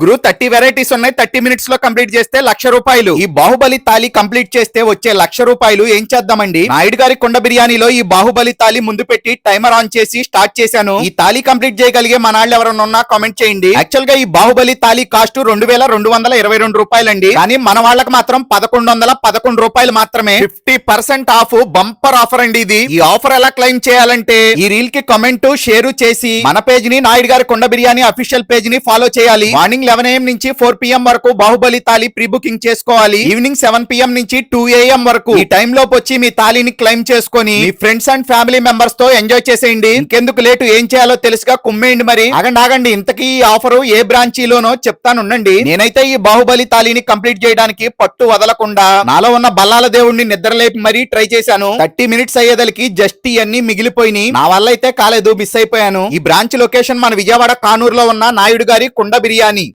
గురు thirty varieties ఉన్నాయి. Thirty మినిట్స్లో complete చేస్తే లక్ష రూపాయలు. ఈ బాహుబలి తాలి కంప్లీట్ చేస్తే వచ్చే లక్ష రూపాయలు. ఏం చేద్దామండి? నాయుడు గారి కొండ బిర్యానీలో ఈ బాహుబలి తాలి ముందు పెట్టి టైమర్ ఆన్ చేసి స్టార్ట్ చేశాను. ఈ తాలి కంప్లీట్ చేయగలిగే మన వాళ్ళు ఎవరైనా ఉన్నా కామెంట్ చేయండి. యాక్చువల్గా ఈ బాహుబలి తాలి కాస్ట్ రెండు వేల రెండు వందల ఇరవై రెండు రూపాయలండి. కానీ మన వాళ్ళకి మాత్రం పదకొండు వందల పదకొండు రూపాయలు మాత్రమే. Fifty percent off bumper offer అండి ఇది. ఈ ఆఫర్ ఎలా క్లెయిమ్ చేయాలంటే ఈ రీల్కి కమెంట్ షేర్ చేసి మన పేజ్ని నాయుడు గారి కొండ బిర్యానీ అఫీషియల్ పేజ్ని ఫాలో చేయాలి. మార్నింగ్ లెవెన్ ఏఎం నుంచి ఫోర్ పిఎం వరకు బాహుబలి తాలి ప్రీ బుకింగ్ చేసుకోవాలి. ఈవినింగ్ సెవెన్ పిఎం నుంచి టూ ఏఎం వరకు. ఈ టైం లోపు వచ్చి మీ తాలిని క్లెయిమ్ చేసుకొని మీ ఫ్రెండ్స్ అండ్ ఫ్యామిలీ మెంబర్స్తో ఎంజాయ్ చేసేయండి. ఇంకెందుకు లేటు ఏం చేయాలో తెలుసుగా కుమ్మేయండి మరి. ఆగండి ఆగండి. ఇంతకీ ఈ ఆఫర్ ఏ బ్రాంచీలోనో చెప్తానుండండి నేనైతే ఈ బాహుబలి తాలిని కంప్లీట్ చేయడానికి పట్టు వదలకుండా నాలో ఉన్న బల్లాల దేవుడిని నిద్రలేపి మరీ ట్రై చేశాను. థర్టీ మినిట్స్ అయ్యేదలికి జస్ట్ ఇవన్నీ మిగిలిపోయినాయి. నా వల్ల అయితే కాలేదు మిస్ అయిపోయాను. ఈ బ్రాంచ్ లొకేషన్ మన విజయవాడ కానూరులో ఉన్న నాయుడు గారి కుండ బిర్యానీ.